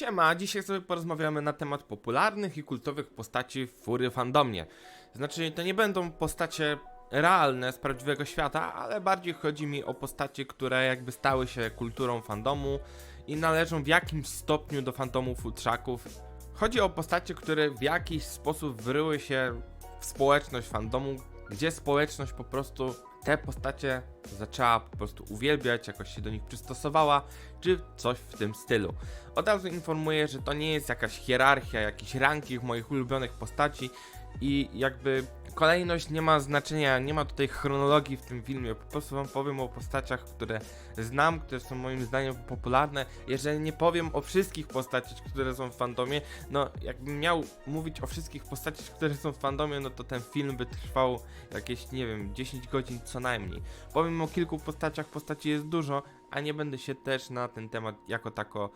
Siema, dzisiaj sobie porozmawiamy na temat popularnych i kultowych postaci w Fury fandomie. Znaczy, to nie będą postacie realne z prawdziwego świata, ale bardziej chodzi mi o postacie, które jakby stały się kulturą fandomu i należą w jakimś stopniu do fandomu futrzaków. Chodzi o postacie, które w jakiś sposób wryły się w społeczność fandomu, gdzie społeczność po prostu te postacie zaczęła po prostu uwielbiać, jakoś się do nich przystosowała, czy coś w tym stylu. Od razu informuję, że to nie jest jakaś hierarchia, jakiś ranking moich ulubionych postaci i jakby kolejność nie ma znaczenia, nie ma tutaj chronologii w tym filmie, po prostu wam powiem o postaciach, które znam, które są moim zdaniem popularne. Jeżeli nie powiem o wszystkich postaciach, które są w fandomie, no jakbym miał mówić o wszystkich postaciach, które są w fandomie, no to ten film by trwał jakieś, nie wiem, 10 godzin co najmniej. Powiem o kilku postaciach, postaci jest dużo, a nie będę się też na ten temat jako tako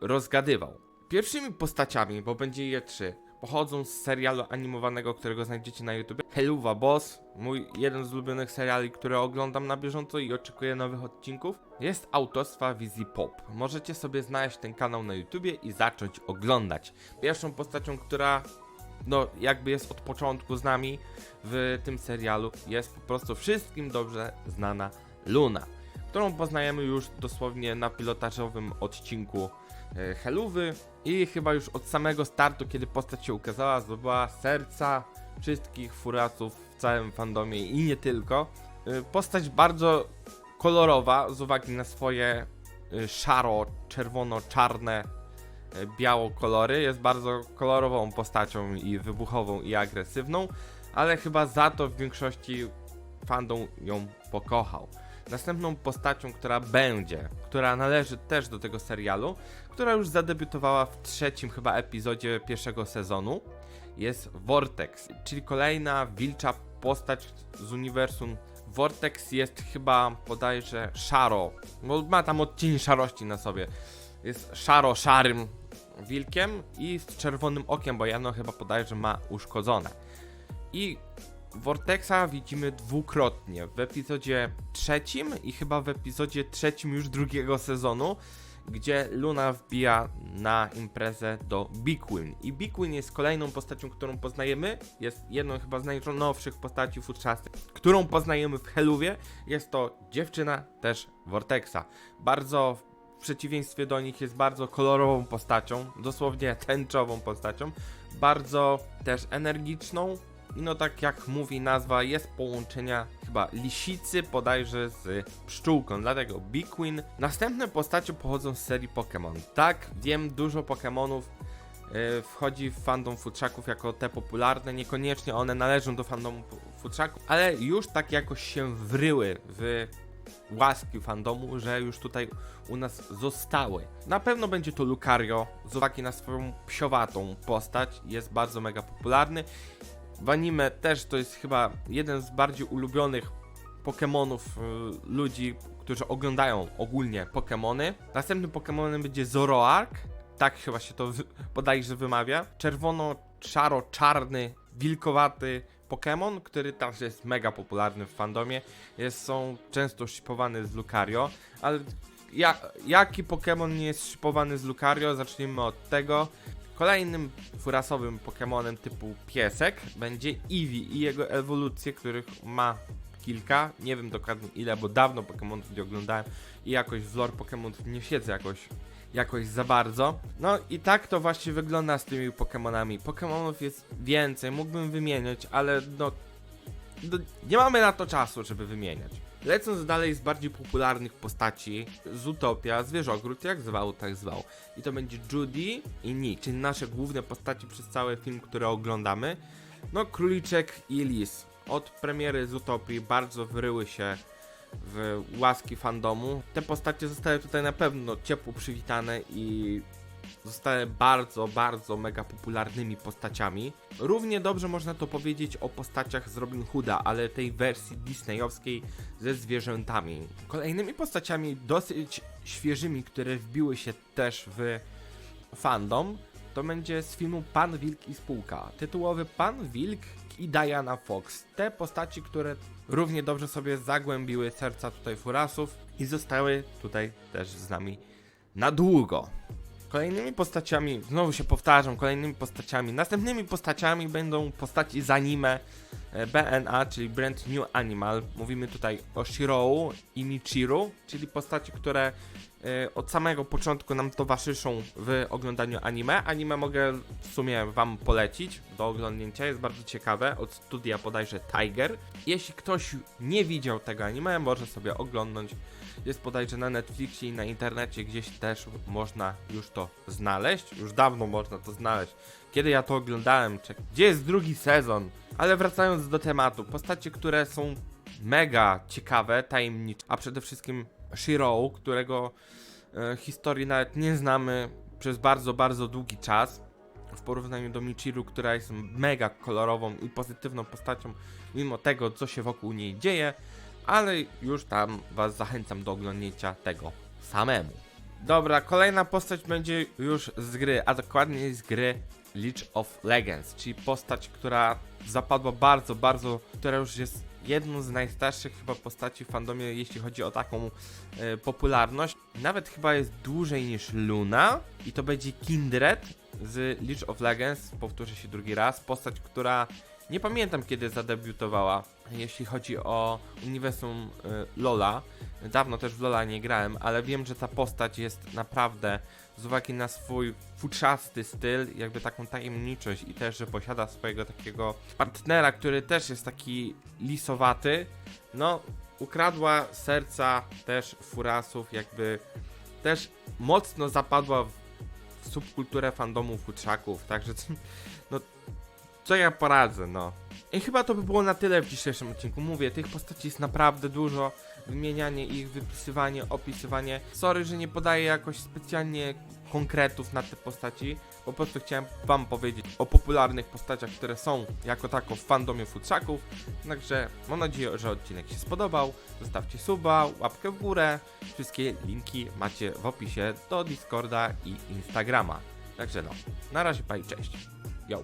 rozgadywał. Pierwszymi postaciami, bo będzie je trzy, pochodzą z serialu animowanego, którego znajdziecie na YouTube. Helluva Boss, mój jeden z ulubionych seriali, które oglądam na bieżąco i oczekuję nowych odcinków, jest autorstwa Wizji Pop. Możecie sobie znaleźć ten kanał na YouTubie i zacząć oglądać. Pierwszą postacią, która no jakby jest od początku z nami w tym serialu, jest po prostu wszystkim dobrze znana Luna, którą poznajemy już dosłownie na pilotażowym odcinku e, Helówy i chyba już od samego startu, kiedy postać się ukazała, zdobyła serca wszystkich furaców w całym fandomie i nie tylko. E, Postać bardzo kolorowa z uwagi na swoje e, szaro, czerwono, czarne, biało kolory. Jest bardzo kolorową postacią i wybuchową i agresywną, ale chyba za to w większości fandom ją pokochał. Następną postacią, która będzie, która należy też do tego serialu, która już zadebiutowała w trzecim chyba epizodzie pierwszego sezonu, jest Vortex, czyli kolejna wilcza postać z uniwersum. Vortex jest chyba bodajże szaro, bo ma tam odcień szarości na sobie. Jest szaro-szarym wilkiem i z czerwonym okiem, bo jedno chyba bodajże ma uszkodzone. I Vortexa widzimy dwukrotnie. W epizodzie trzecim i chyba w epizodzie trzecim już drugiego sezonu, gdzie Luna wbija na imprezę do Big Win. I Big Win jest kolejną postacią, którą poznajemy. Jest jedną chyba z najnowszych postaci futrzastych, którą poznajemy w Heluwie. Jest to dziewczyna też Vortexa. Bardzo w przeciwieństwie do nich jest bardzo kolorową postacią, dosłownie tęczową postacią, bardzo też energiczną, no tak jak mówi nazwa, jest połączenia chyba lisicy bodajże z pszczółką, dlatego Big Queen. Następne postacie pochodzą z serii Pokémon. Tak, wiem, dużo Pokémonów yy, wchodzi w fandom futrzaków jako te popularne, niekoniecznie one należą do fandomu fu- futrzaków, ale już tak jakoś się wryły w łaski fandomu, że już tutaj u nas zostały. Na pewno będzie to Lucario, z uwagi na swoją psiowatą postać, jest bardzo mega popularny. W anime też to jest chyba jeden z bardziej ulubionych Pokémonów y, ludzi, którzy oglądają ogólnie Pokémony. Następnym Pokémonem będzie Zoroark, tak chyba się to bodajże wymawia. Czerwono-szaro-czarny, wilkowaty Pokémon, który też jest mega popularny w fandomie. Jest, są często szipowany z Lucario, ale ja, jaki Pokémon nie jest szipowany z Lucario? Zacznijmy od tego. Kolejnym furasowym Pokémonem typu piesek będzie Eevee i jego ewolucje, których ma kilka. Nie wiem dokładnie ile, bo dawno Pokémonów nie oglądałem i jakoś w lore Pokémonów nie siedzę jakoś, jakoś za bardzo. No i tak to właśnie wygląda z tymi Pokémonami. Pokémonów jest więcej, mógłbym wymieniać, ale no, no nie mamy na to czasu, żeby wymieniać. Lecąc dalej z bardziej popularnych postaci, z Utopia, Zwierzogród, jak zwał, tak zwał. I to będzie Judy i Nick, czyli nasze główne postaci przez cały film, które oglądamy. No, Króliczek i Lis. Od premiery z Utopii bardzo wryły się w łaski fandomu. Te postacie zostały tutaj na pewno ciepło przywitane i zostały bardzo, bardzo mega popularnymi postaciami. Równie dobrze można to powiedzieć o postaciach z Robin Hooda, ale tej wersji disneyowskiej ze zwierzętami. Kolejnymi postaciami dosyć świeżymi, które wbiły się też w fandom, to będzie z filmu Pan Wilk i Spółka. Tytułowy Pan Wilk i Diana Fox. Te postaci, które równie dobrze sobie zagłębiły serca tutaj furasów i zostały tutaj też z nami na długo. Kolejnymi postaciami, znowu się powtarzam, kolejnymi postaciami, następnymi postaciami będą postaci z anime e, BNA, czyli Brand New Animal. Mówimy tutaj o Shirou i Michiru, czyli postaci, które e, od samego początku nam towarzyszą w oglądaniu anime. Anime mogę w sumie wam polecić do oglądnięcia, jest bardzo ciekawe, od studia bodajże Tiger. Jeśli ktoś nie widział tego anime, może sobie oglądnąć jest bodajże na Netflixie i na internecie gdzieś też można już to znaleźć. Już dawno można to znaleźć. Kiedy ja to oglądałem, czek, gdzie jest drugi sezon? Ale wracając do tematu, postacie, które są mega ciekawe, tajemnicze, a przede wszystkim Shiro, którego e, historii nawet nie znamy przez bardzo, bardzo długi czas. W porównaniu do Michiru, która jest mega kolorową i pozytywną postacią, mimo tego, co się wokół niej dzieje ale już tam was zachęcam do oglądnięcia tego samemu. Dobra, kolejna postać będzie już z gry, a dokładnie z gry League of Legends, czyli postać, która zapadła bardzo, bardzo, która już jest jedną z najstarszych chyba postaci w fandomie, jeśli chodzi o taką e, popularność. Nawet chyba jest dłużej niż Luna i to będzie Kindred z League of Legends, powtórzę się drugi raz, postać, która nie pamiętam kiedy zadebiutowała, jeśli chodzi o uniwersum y, Lola. Dawno też w Lola nie grałem, ale wiem, że ta postać jest naprawdę z uwagi na swój futrzasty styl, jakby taką tajemniczość i też, że posiada swojego takiego partnera, który też jest taki lisowaty, no ukradła serca też furasów, jakby też mocno zapadła w, subkulturę fandomu futrzaków, także no co ja poradzę, no. I chyba to by było na tyle w dzisiejszym odcinku. Mówię, tych postaci jest naprawdę dużo. Wymienianie ich, wypisywanie, opisywanie. Sorry, że nie podaję jakoś specjalnie konkretów na te postaci. Po prostu chciałem wam powiedzieć o popularnych postaciach, które są jako tako w fandomie futrzaków. Także mam nadzieję, że odcinek się spodobał. Zostawcie suba, łapkę w górę. Wszystkie linki macie w opisie do Discorda i Instagrama. Także no, na razie, pa i cześć. Yo.